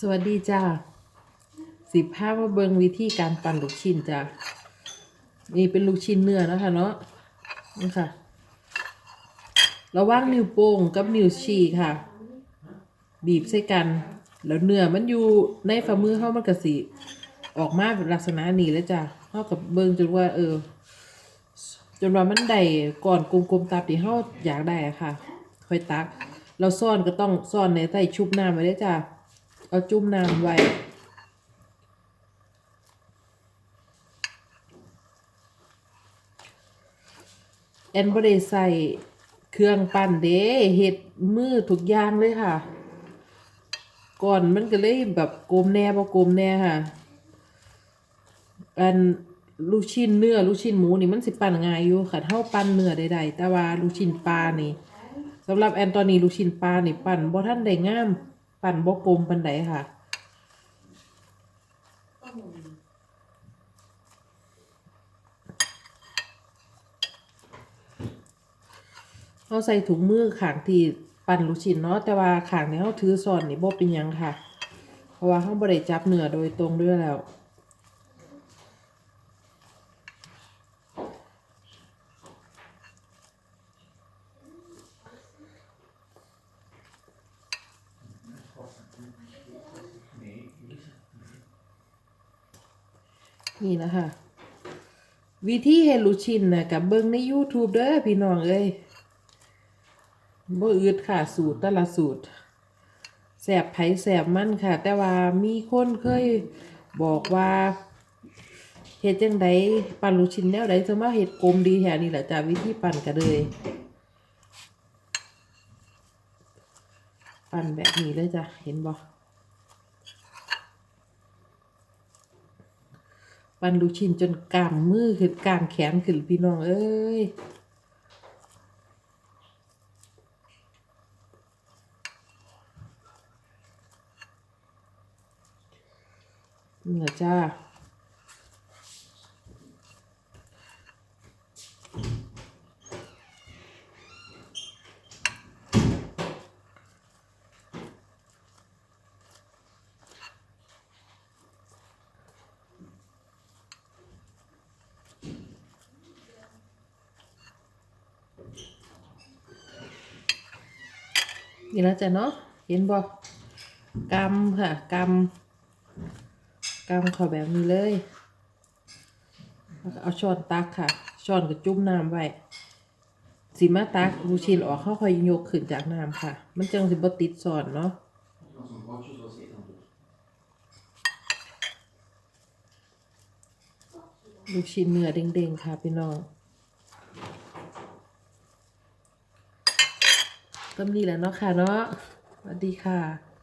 สวัสดีจ้าสิบห้ามาเบิงวิธีการปั่นลูกชิ้นจ้านี่เป็นลูกชิ้นเนื้อนะคะเนาะนี่ค่ะ ระหว่างนิ้วโป้งกับนิ้วชี้ค่ะ บีบใส่กัน แล้วเนื้อมันอยู่ในฝ่ามือเขามันก็สิออกมาเป็นลักษณะนี้แล้วจ้ะเขากับเบิงจนว่า เออ จนว่ามันได้ก่อนกลมๆตามที่เขาอยากได้อะค่ะ ค่อยตัก เราซ่อนก็ต้องซ่อนในใส่ชุบน้ำไว้ด้จ้ะ เอาจุ่มน้ำไว้แอนบ่ได้ใส่เครื่องปั่นเด้เฮ็ดมือทุกอย่างเลยค่ะ ก่อนมันก็เลยแบบกลมแน่บ่กลมแน่ค่ะอันลูกชิ้นเนื้อลูกชิ้นหมูนี่มันสิปั่นง่ายอยู่ค่ะเท่าปั่นเนื้อใดๆแต่ว่าลูกชิ้นปลานี่สำหรับแอนตอนนี้ลูกชิ้นปลานี่ปั่นบ่ทันได้งาม ปั่นบ่กลมปันไดค่ะเราใส่ถุงมือขางที่ปั่นลูกชิ้นเนาะแต่ว่าขางที่เราถือซ่อนนี่บ่เป็นยังค่ะ เพราะว่าเขาบริจับเนื้อโดยตรงด้วยแล้ว นี่นะคะ วิธีเฮลูชินนะกับเบิ่งใน YouTube เด้อพี่น้องเอ้ยบ่อืดค่ะ สูตรแต่ละสูตรแสบไผแสบมันค่ะ แต่ว่ามีคนเคยบอกว่าเฮ็ดจังไดปั่นลูกชิ้นแนวใดจะมาเฮ็ดกลมดีแท้นี่แหละจ้ะวิธีปั่นก็เลย ปั่นแบบนี้เลยจ้ะเห็นบ่ ปันลูกชิ้นจนกลามมือขึ้นกลามแขนขึ้นพี่น้องเอ้ยนี่นะจ้า นี่แล้วจ้ะเนาะเห็นบ่กำค่ะกำกำเขอแบบนี้เลยเอาช้อนตักค่ะช้อนก็จุ่มน้ำไว้สีมาตักลูชินออกเข้าคอยยกขึ้นจากน้ำค่ะ มันจังสิบ่ติดสอนเนาะลูกชิ้นเนื้อเด้งๆค่ะพี่น้อง ก็มีแหล้วเนาะค่ะเนาะสวัสดีค่ะ